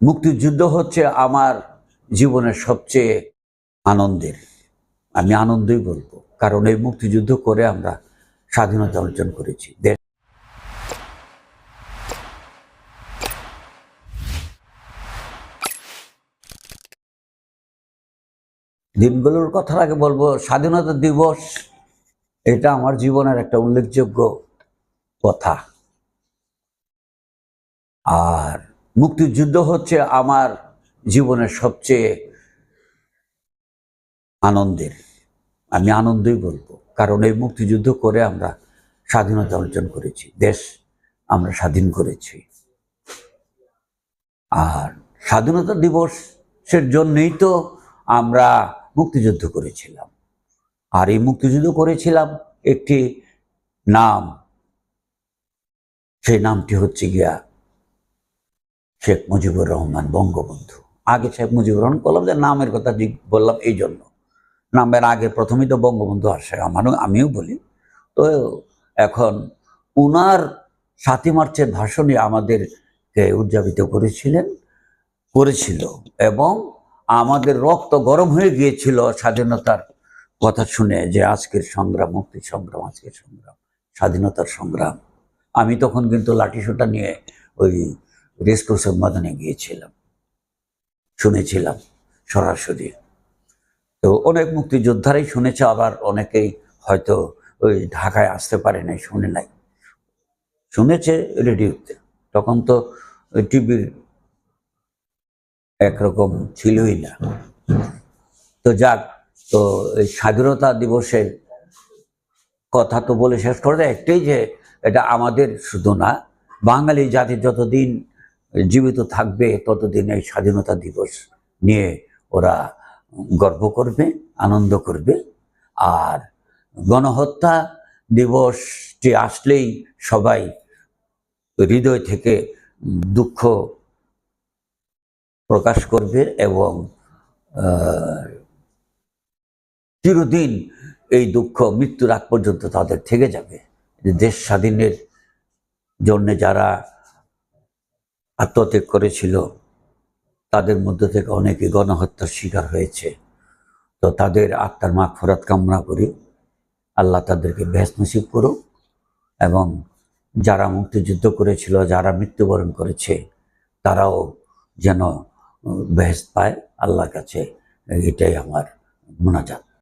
মুক্তিযুদ্ধ হচ্ছে আমার জীবনের সবচেয়ে আনন্দের। আমি আনন্দই বলব, কারণ এই মুক্তিযুদ্ধ করে আমরা স্বাধীনতা অর্জন করেছি। দিনগুলোর কথা আগে বলব, স্বাধীনতা দিবস, এটা আমার জীবনের একটা উল্লেখযোগ্য কথা। আর মুক্তিযুদ্ধ হচ্ছে আমার জীবনের সবচেয়ে আনন্দের। আমি আনন্দই বলব। কারণ এই মুক্তিযুদ্ধ করে আমরা স্বাধীনতা অর্জন করেছি। দেশ আমরা স্বাধীন করেছি। আর স্বাধীনতা দিবসের জন্যই তো আমরা মুক্তিযুদ্ধ করেছিলাম। আর এই মুক্তিযুদ্ধ করেছিলাম একটি নাম। সেই নামটি হচ্ছে গিয়া শেখ মুজিবুর রহমান, বঙ্গবন্ধু। আগে শেখ মুজিবুর রহমান, বললাম যে নামের কথা বললাম এই জন্য। নামের আগে প্রথমেই তো বঙ্গবন্ধু আসে, আমারও, আমিও বলি। তো এখন উনার সাতই মার্চের ভাষণে আমাদেরকে উদযাপিত করেছিলেন, করেছিল এবং আমাদের রক্ত গরম হয়ে গিয়েছিল স্বাধীনতার কথা শুনে যে আজকের সংগ্রাম মুক্তি সংগ্রাম, আজকের সংগ্রাম, স্বাধীনতার সংগ্রাম। আমি তখন কিন্তু লাঠিসোটা নিয়ে ওই রেসকোর্সের ময়দানে গিয়েছিলাম, শুনেছিলাম সরাসরি। তো অনেক মুক্তিযোদ্ধারাই শুনেছে, আবার অনেকেই হয়তো ওই ঢাকায় আসতে পারে নাই, শুনে নাই। শুনেছে রেডিওতে, তখন তো টিভির একরকম ছিলই না। তো যাক, তো এই স্বাধীনতা দিবসের কথা তো বলে শেষ করে দেয়। একটাই যে এটা আমাদের শুধু না, বাঙালি জাতি যতদিন জীবিত থাকবে, ততদিন এই স্বাধীনতা দিবস নিয়ে ওরা গর্ব করবে, আনন্দ করবে। আর গণহত্যা দিবসটি আসলেই সবাই হৃদয় থেকে দুঃখ প্রকাশ করবে এবং চিরদিন এই দুঃখ মৃত্যুর আগ পর্যন্ত তাদের থেকে যাবে। দেশ স্বাধীনের জন্য যারা আত্মত্যাগ করেছিল। তাদের মধ্যে থেকে অনেকে গণহত্যার শিকার হয়েছে। তো তাদের আত্মার মাগ ফরাত কামনা করি। আল্লাহ তাদেরকে বেশ নসিব করুক এবং যারা মুক্তিযুদ্ধ করেছিল, যারা মৃত্যুবরণ করেছে, তারাও যেন বেহেস্ত পায়। আল্লাহর কাছে এটাই আমার মোনাজাত।